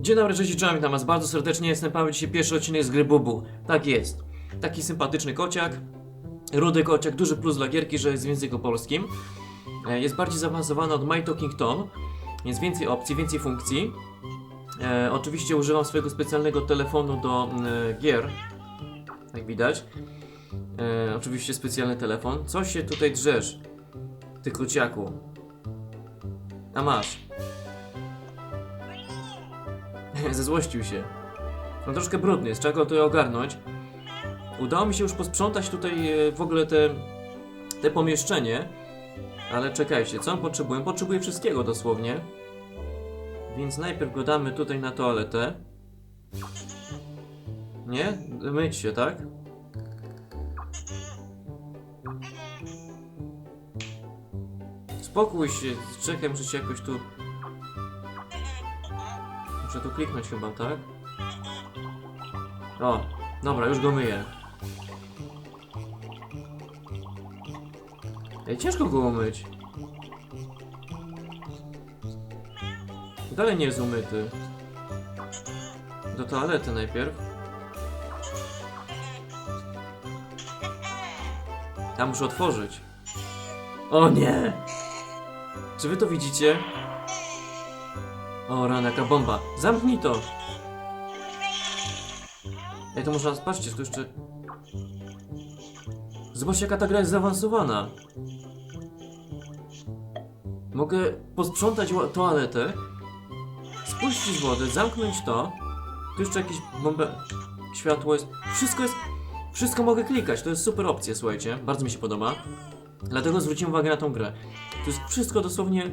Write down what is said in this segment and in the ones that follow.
Dzień dobry, cześć, czołem, witam was bardzo serdecznie, jestem Paweł, dzisiaj pierwszy odcinek z gry Bubu. Tak jest. Taki sympatyczny kociak, rudy kociak, duży plus dla gierki, że jest w języku polskim. E, Jest bardziej zaawansowany od My Talking Tom, jest więcej opcji, więcej funkcji. E, oczywiście używam swojego specjalnego telefonu do mm, gier, jak widać. E, oczywiście specjalny telefon. Co się tutaj drzesz, ty kociaku? A masz. Zezłościł się. No troszkę brudny jest, trzeba go tutaj ogarnąć. Udało mi się już posprzątać tutaj e, w ogóle te, te pomieszczenie. Ale czekajcie, co on potrzebuje? Potrzebuje wszystkiego dosłownie. Więc najpierw go damy tutaj na toaletę. Nie? Myć się, tak? Spokój się, czekaj, muszę się jakoś tu... Muszę tu kliknąć chyba, tak? O, dobra, już go myję. Ej, ciężko go umyć. Dalej nie jest umyty. Do toalety najpierw. Ja muszę otworzyć. O nie! Czy wy to widzicie? O, rana, jaka bomba. Zamknij to! Ej, to można, patrzcie, tu jeszcze... Zobaczcie, jaka ta gra jest zaawansowana. Mogę posprzątać toaletę, spuścić wodę, zamknąć to. Tu jeszcze jakieś bombę... Światło jest... Wszystko jest... Wszystko mogę klikać, to jest super opcja, słuchajcie. Bardzo mi się podoba. Dlatego zwróciłem uwagę na tą grę. To jest wszystko dosłownie...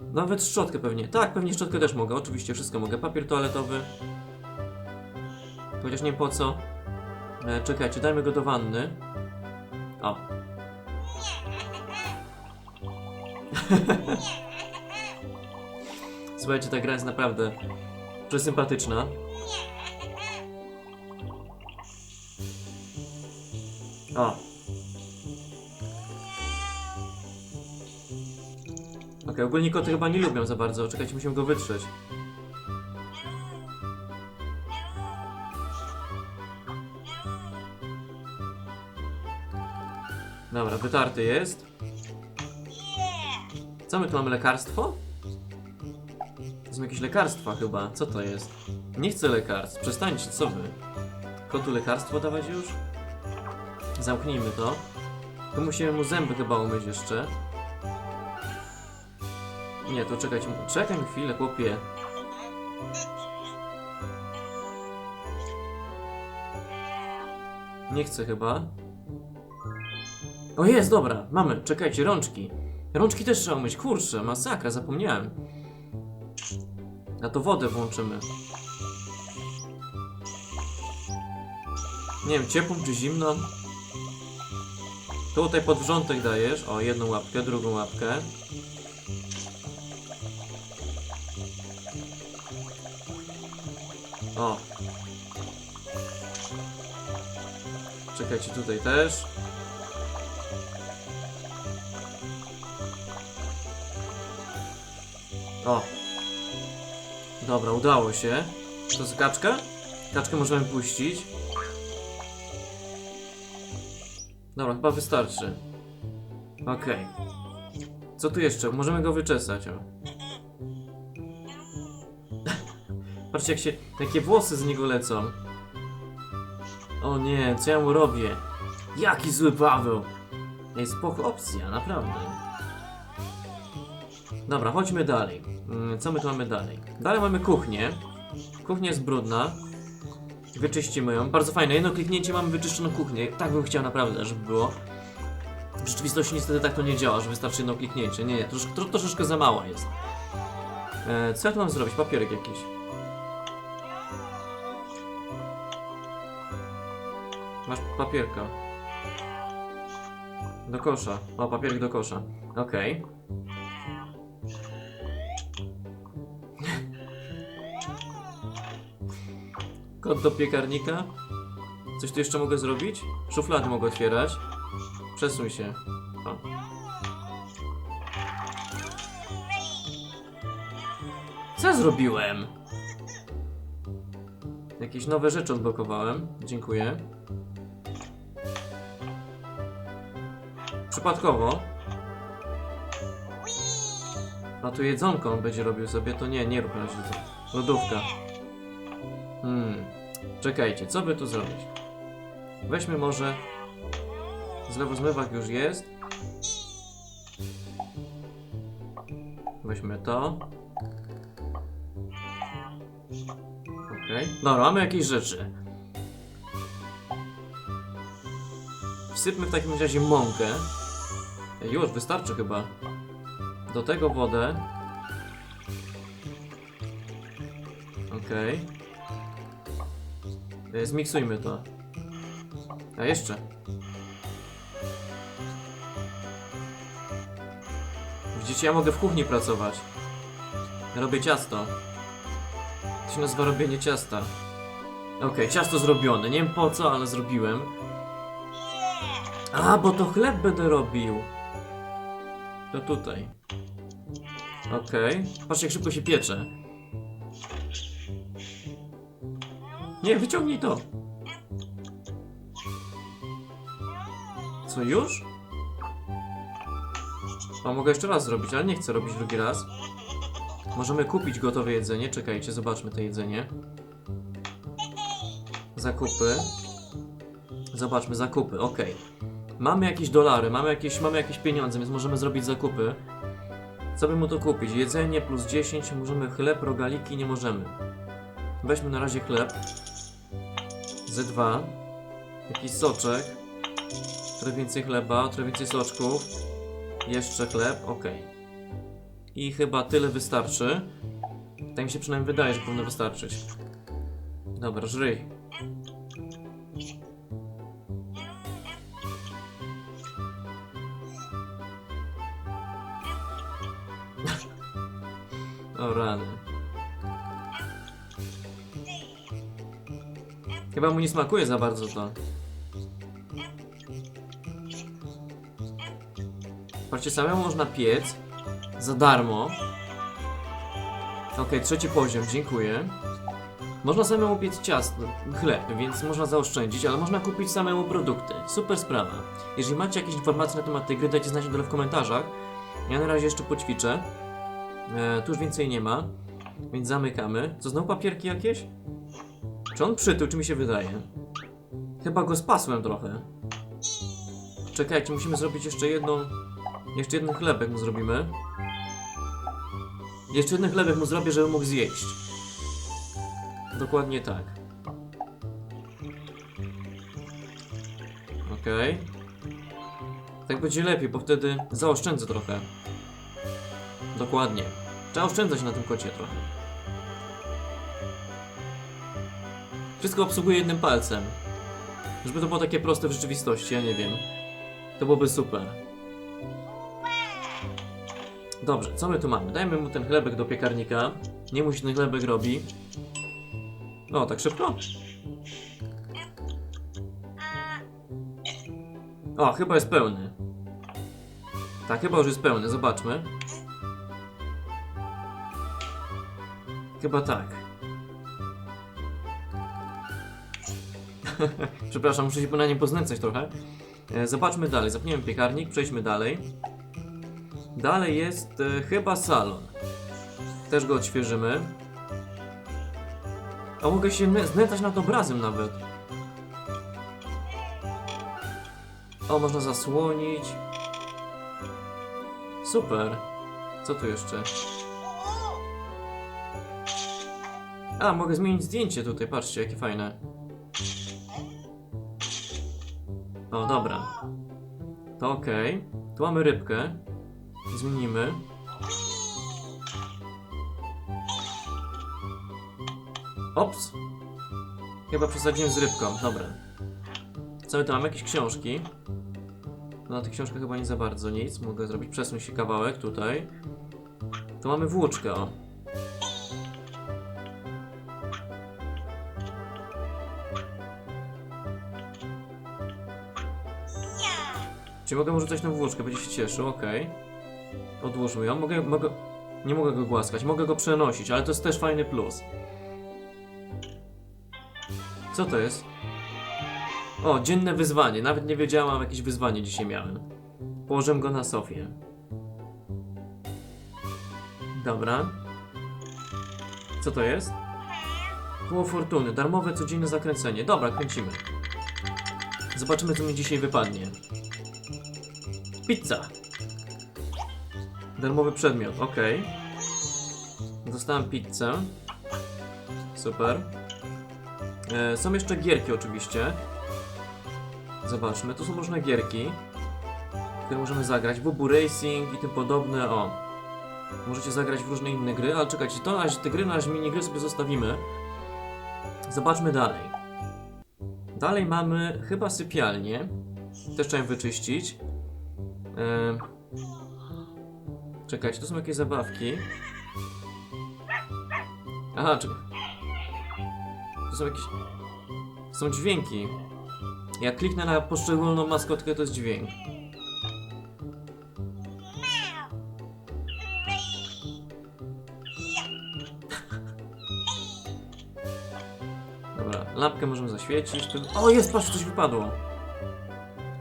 Nawet szczotkę pewnie. Tak, pewnie szczotkę też mogę, oczywiście wszystko mogę. Papier toaletowy. Chociaż nie po co. E, czekajcie, dajmy go do wanny. O. Słuchajcie, ta gra jest naprawdę przesympatyczna. O. Okej, ogólnie koty chyba nie lubią za bardzo. Czekajcie, musimy go wytrzeć. Dobra, wytarty jest. Co my tu mamy? Lekarstwo? To są jakieś lekarstwa chyba. Co to jest? Nie chcę lekarstw. Przestańcie, co wy? Kotu lekarstwo dawać już? Zamknijmy to. Tu musimy mu zęby chyba umyć jeszcze. Nie, to. Czekaj mi chwilę, chłopie. Nie chcę chyba. O jest, dobra, mamy, czekajcie, rączki. Rączki też trzeba umyć, kurczę, masakra, zapomniałem. A to wodę włączymy. Nie wiem, ciepłą czy zimną? Tutaj pod wrzątek dajesz, o jedną łapkę, drugą łapkę. O. Czekajcie, tutaj też. O. Dobra, udało się. To jest kaczka? Kaczkę możemy puścić. Dobra, chyba wystarczy. Okej. Co tu jeszcze? Możemy go wyczesać, o. Patrzcie jak się... Jakie włosy z niego lecą. O nie, co ja mu robię? Jaki zły Paweł! Ej, spoko opcja, naprawdę. Dobra, chodźmy dalej. Mm, Co my tu mamy dalej? Dalej mamy kuchnię. Kuchnia jest brudna. Wyczyścimy ją. Bardzo fajne. Jedno kliknięcie mamy wyczyszczoną kuchnię. Tak bym chciał naprawdę, żeby było. W rzeczywistości niestety tak to nie działa, że wystarczy jedno kliknięcie. Nie, nie, trosz, tro, troszeczkę za mała jest. E, co ja tu mam zrobić? Papierek jakiś. Masz papierka. Do kosza. O, papierek do kosza. Okej. Kod do piekarnika. Coś tu jeszcze mogę zrobić? Szuflady mogę otwierać. Przesuń się. O. Co zrobiłem? Jakieś nowe rzeczy odblokowałem. Dziękuję. Przypadkowo. A tu jedzonko on będzie robił sobie, to nie, nie rób na razie. Lodówka. Hmm. Czekajcie, co by tu zrobić? Weźmy może... Zlewozmywak już jest. Weźmy to. Okej. Dobra, mamy jakieś rzeczy. Wsypmy w takim razie mąkę. Już, wystarczy chyba. Do tego wodę. Okej. Okay. Zmiksujmy to. A jeszcze. Widzicie, ja mogę w kuchni pracować. Robię ciasto. To się nazywa robienie ciasta. Okej, ciasto zrobione. Nie wiem po co, ale zrobiłem. A, bo to chleb będę robił. To tutaj. Okej. Patrzcie, jak szybko się piecze. Nie, wyciągnij to. Co, już? A mogę jeszcze raz zrobić, ale nie chcę robić drugi raz. Możemy kupić gotowe jedzenie. Czekajcie, zobaczmy to jedzenie. Zakupy. Zobaczmy, zakupy, ok. Mamy jakieś dolary, mamy jakieś, mamy jakieś pieniądze, więc możemy zrobić zakupy. Co by mu to kupić? Jedzenie plus 10, możemy chleb, rogaliki, nie możemy. Weźmy na razie chleb. Z2. Jakiś soczek. Trochę więcej chleba, trochę więcej soczków. Jeszcze chleb, ok. I chyba tyle wystarczy. Tak mi się przynajmniej wydaje, że powinno wystarczyć. Dobra, żryj. Chyba mu nie smakuje za bardzo to. Patrzcie, samemu można piec. Za darmo. Okej, trzeci poziom, dziękuję. Można samemu piec ciasto, chleb, więc można zaoszczędzić, ale można kupić samemu produkty. Super sprawa. Jeżeli macie jakieś informacje na temat tej gry, dajcie znać w komentarzach. Ja na razie jeszcze poćwiczę. E, tu już więcej nie ma, więc zamykamy. Co, znowu papierki jakieś? Czy on przytył, czy mi się wydaje? Chyba go spasłem trochę. Czekajcie, musimy zrobić jeszcze jedną... Jeszcze jeden chlebek mu zrobimy. Jeszcze jeden chlebek mu zrobię, żeby mógł zjeść. Dokładnie tak. Okej. Tak będzie lepiej, bo wtedy zaoszczędzę trochę. Dokładnie. Trzeba oszczędzać na tym kocie trochę. Wszystko obsługuję jednym palcem. Żeby to było takie proste w rzeczywistości, ja nie wiem. To byłoby super. Dobrze, co my tu mamy? Dajmy mu ten chlebek do piekarnika. Nie musi ten chlebek robi. No, tak szybko? O, chyba jest pełny. Tak, chyba już jest pełny, zobaczmy. Chyba tak. Przepraszam, muszę się na nim poznęcać trochę. E, zobaczmy dalej. Zapniemy piekarnik, przejdźmy dalej. Dalej jest e, chyba salon. Też go odświeżymy. A mogę się nę- znęcać nad obrazem nawet. O, można zasłonić. Super. Co tu jeszcze? A, mogę zmienić zdjęcie tutaj, patrzcie, jakie fajne. O, dobra. To okej. Tu mamy rybkę. Zmienimy. Ops! Chyba przesadziłem z rybką, dobra. Co my tu mamy? Jakieś książki. No na tych książkach chyba nie za bardzo nic. Mogę zrobić, przesunąć się kawałek tutaj. Tu mamy włóczkę, o. Czy mogę mu rzucać na włóczkę? Będzie się cieszył, okej. Odłóżmy ją. Mogę, mogę... Nie mogę go głaskać, mogę go przenosić, ale to jest też fajny plus. Co to jest? O, dzienne wyzwanie. Nawet nie wiedziałam, jakieś wyzwanie dzisiaj miałem. Położę go na sofie. Dobra. Co to jest? Koło fortuny. Darmowe codzienne zakręcenie. Dobra, kręcimy. Zobaczymy, co mi dzisiaj wypadnie. Pizza. Darmowy przedmiot, ok. Dostałem pizzę. Super. E, są jeszcze gierki oczywiście. Zobaczmy, tu są różne gierki, które możemy zagrać. Bubu Racing i tym podobne, o. Możecie zagrać w różne inne gry, ale czekajcie, to razie te gry, na razie minigry sobie zostawimy. Zobaczmy dalej. Dalej mamy chyba sypialnię. Też trzeba ją wyczyścić. E, czekajcie, to są jakieś zabawki. Aha, czekaj. To są jakieś... Są dźwięki. Jak kliknę na poszczególną maskotkę, to jest dźwięk. Dobra, lampkę możemy zaświecić. O, jest, patrz, coś wypadło.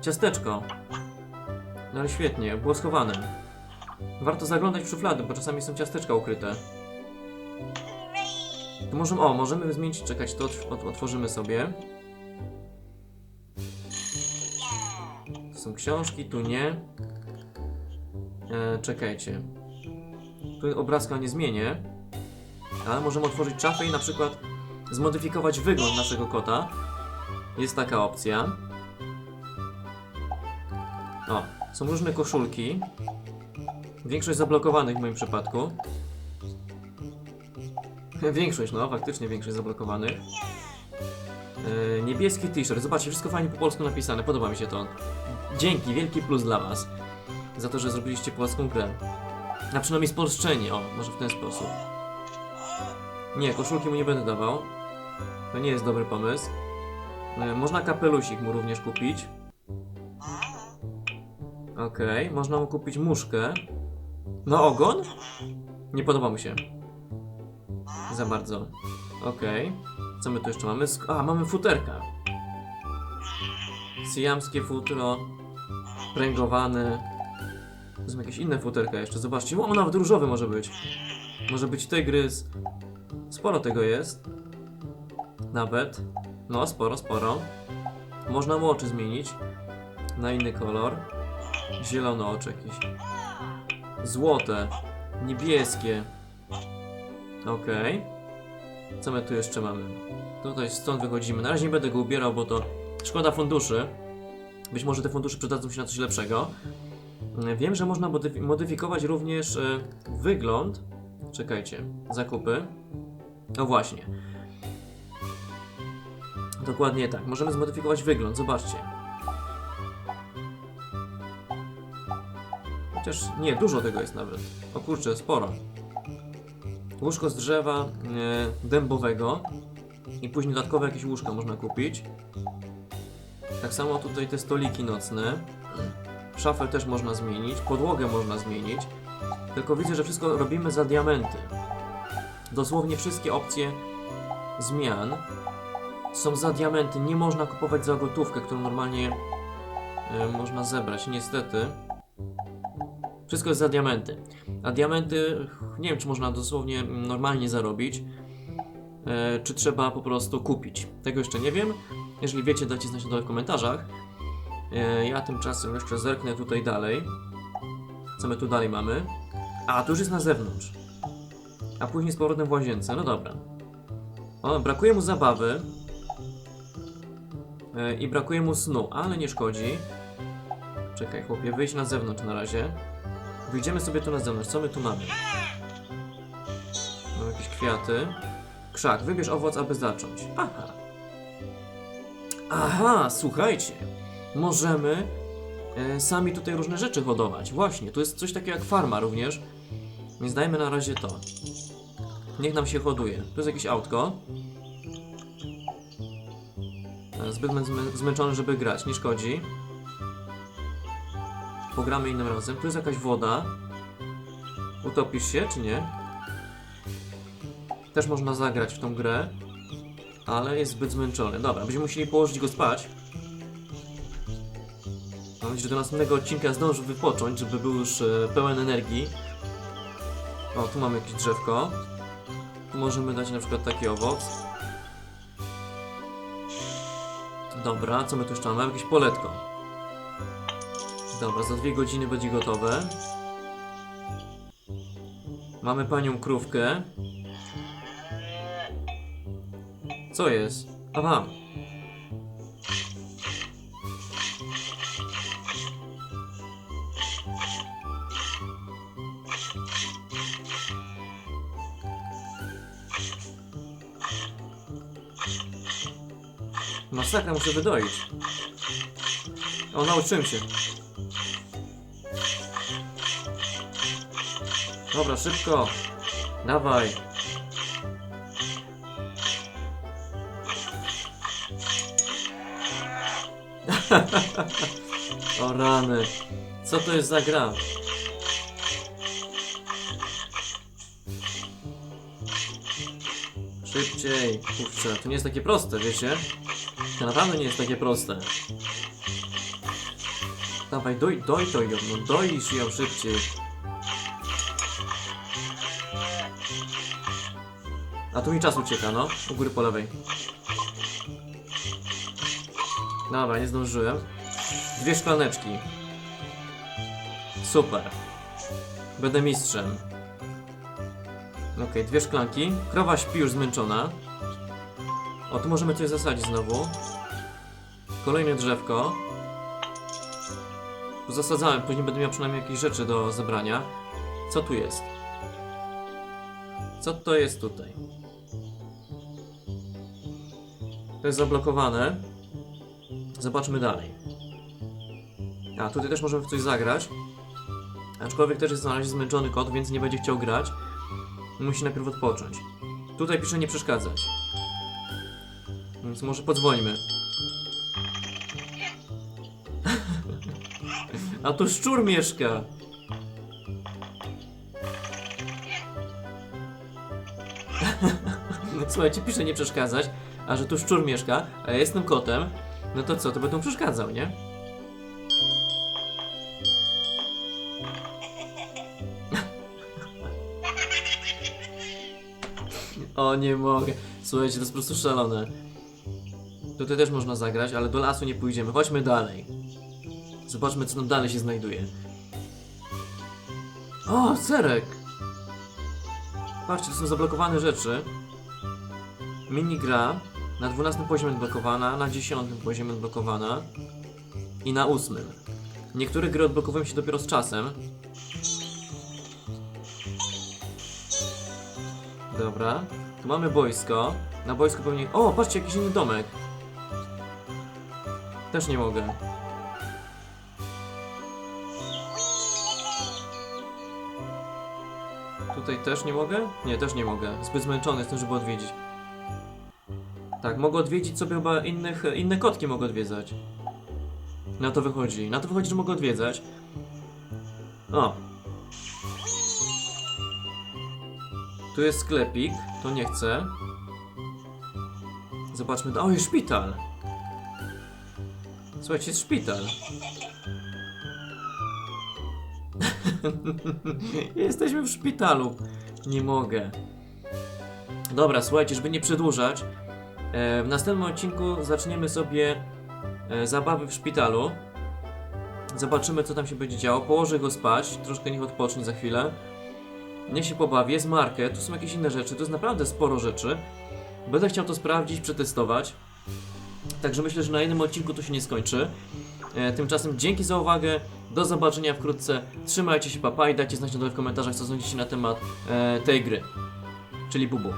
Ciasteczko. No ale świetnie, było schowane. Warto zaglądać w szuflady, bo czasami są ciasteczka ukryte. To możemy, o, możemy zmienić, czekać, to otw- ot- otworzymy sobie. To są książki, tu nie. E, czekajcie. Tu obrazka nie zmienię. Ale możemy otworzyć szafę i na przykład zmodyfikować wygląd naszego kota. Jest taka opcja. O, są różne koszulki. Większość zablokowanych w moim przypadku. Większość, no, faktycznie większość zablokowanych. Yy, niebieski t-shirt. Zobaczcie, wszystko fajnie po polsku napisane. Podoba mi się to. Dzięki, wielki plus dla Was. Za to, że zrobiliście polską grę. A przynajmniej spolszczenie, o, może w ten sposób. Nie, koszulki mu nie będę dawał. To nie jest dobry pomysł. Yy, można kapelusik mu również kupić. Okej, można mu kupić muszkę. No ogon? Nie podoba mu się. Za bardzo. Okej. Co my tu jeszcze mamy? A, mamy futerka. Syjamskie futro. Pręgowane. To są jakieś inne futerka jeszcze. Zobaczcie. O, nawet różowy może być. Może być tygrys. Sporo tego jest. Nawet. No, sporo, sporo. Można mu oczy zmienić. Na inny kolor. Zielone oczy jakieś. Złote. Niebieskie. Okej. Co my tu jeszcze mamy? Tutaj stąd wychodzimy. Na razie nie będę go ubierał, bo to szkoda funduszy. Być może te fundusze przydadzą się na coś lepszego. Wiem, że można modyfi- modyfikować również e, wygląd. Czekajcie, zakupy. No właśnie. Dokładnie tak. Możemy zmodyfikować wygląd. Zobaczcie. Chociaż nie, dużo tego jest nawet. O kurczę, sporo. Łóżko z drzewa e, dębowego i później dodatkowe jakieś łóżka można kupić. Tak samo tutaj te stoliki nocne. Szafę też można zmienić, podłogę można zmienić. Tylko widzę, że wszystko robimy za diamenty. Dosłownie wszystkie opcje zmian są za diamenty. Nie można kupować za gotówkę, którą normalnie e, można zebrać. Niestety. Wszystko jest za diamenty. A diamenty, nie wiem, czy można dosłownie normalnie zarobić, e, czy trzeba po prostu kupić. Tego jeszcze nie wiem. Jeżeli wiecie, dajcie znać na dole w komentarzach. E, ja tymczasem jeszcze zerknę tutaj dalej. Co my tu dalej mamy? A, tu już jest na zewnątrz. A później z powrotem w łazience. No dobra. O, brakuje mu zabawy. E, I brakuje mu snu, ale nie szkodzi. Czekaj, chłopie, wyjdź na zewnątrz na razie. Wyjdziemy sobie tu na zewnątrz. Co my tu mamy? Mamy jakieś kwiaty. Krzak. Wybierz owoc, aby zacząć. Aha. Aha, słuchajcie. Możemy e, sami tutaj różne rzeczy hodować. Właśnie, tu jest coś takiego jak farma również. Więc dajmy na razie to. Niech nam się hoduje. Tu jest jakieś autko. E, Zbyt zmę- zmęczony, żeby grać. Nie szkodzi. Pogramy innym razem. Tu jest jakaś woda. Utopisz się, czy nie? Też można zagrać w tą grę. ale jest zbyt zmęczony. Dobra, będziemy musieli położyć go spać. Mam nadzieję, że do następnego odcinka zdąży wypocząć, żeby był już e, pełen energii. O, tu mamy jakieś drzewko. Tu możemy dać na przykład taki owoc. Dobra, co my tu jeszcze mamy? Mamy jakieś poletko. Dobra, za dwie godziny będzie gotowe. Mamy panią krówkę. Co jest? Aha. Masakra, muszę wydoić. O, nauczyłem się. Dobra, szybko. Dawaj. o rany. Co to jest za gra? Szybciej. Kurczę, to nie jest takie proste, wiecie? To naprawdę nie jest takie proste. Dawaj, doj, doj to ją, no doisz ją szybciej. Tu mi czas ucieka, no. U góry po lewej. Dobra, nie zdążyłem. Dwie szklaneczki. Super. Będę mistrzem. Okej, dwie szklanki. Krowa śpi już zmęczona. O, tu możemy coś zasadzić znowu. Kolejne drzewko. Zasadzałem, później będę miał przynajmniej jakieś rzeczy do zebrania. Co tu jest? Co to jest tutaj? To jest zablokowane. Zobaczmy dalej. A, tutaj też możemy w coś zagrać. Aczkolwiek też jest na razie zmęczony kot, więc nie będzie chciał grać. Musi najpierw odpocząć. Tutaj pisze nie przeszkadzać. Więc może podzwońmy. A tu szczur mieszka. Słuchajcie, pisze nie przeszkadzać, a że tu szczur mieszka, a ja jestem kotem, no to co, to będą przeszkadzał, nie? O, nie mogę. Słuchajcie, to jest po prostu szalone. Tutaj też można zagrać, ale do lasu nie pójdziemy. Chodźmy dalej. Zobaczmy, co tam dalej się znajduje. O, serek! Patrzcie, to są zablokowane rzeczy. Minigra na 12 poziomie odblokowana, na 10 poziomie odblokowana i na 8. Niektóre gry odblokowują się dopiero z czasem. Dobra, tu mamy boisko. Na boisku pewnie... O, patrzcie, jakiś inny domek. Też nie mogę. Tutaj też nie mogę? Nie, też nie mogę. Zbyt zmęczony jestem, żeby odwiedzić. Tak, mogę odwiedzić sobie chyba innych, inne kotki mogę odwiedzać. Na to wychodzi. Na to wychodzi, że mogę odwiedzać. O. Tu jest sklepik, to nie chcę. Zobaczmy. O, jest szpital. Słuchajcie, jest szpital. Jesteśmy w szpitalu. Nie mogę. Dobra, słuchajcie, żeby nie przedłużać, w następnym odcinku zaczniemy sobie e, zabawy w szpitalu. Zobaczymy, co tam się będzie działo. Położę go spać, troszkę niech odpocznie za chwilę. Niech się pobawi. Jest market, tu są jakieś inne rzeczy, to jest naprawdę sporo rzeczy. Będę chciał to sprawdzić, przetestować. Także myślę, że na jednym odcinku to się nie skończy. E, tymczasem dzięki za uwagę, do zobaczenia wkrótce. Trzymajcie się, papa i dajcie znać na dole w komentarzach, co sądzicie na temat e, tej gry. Czyli Bubu.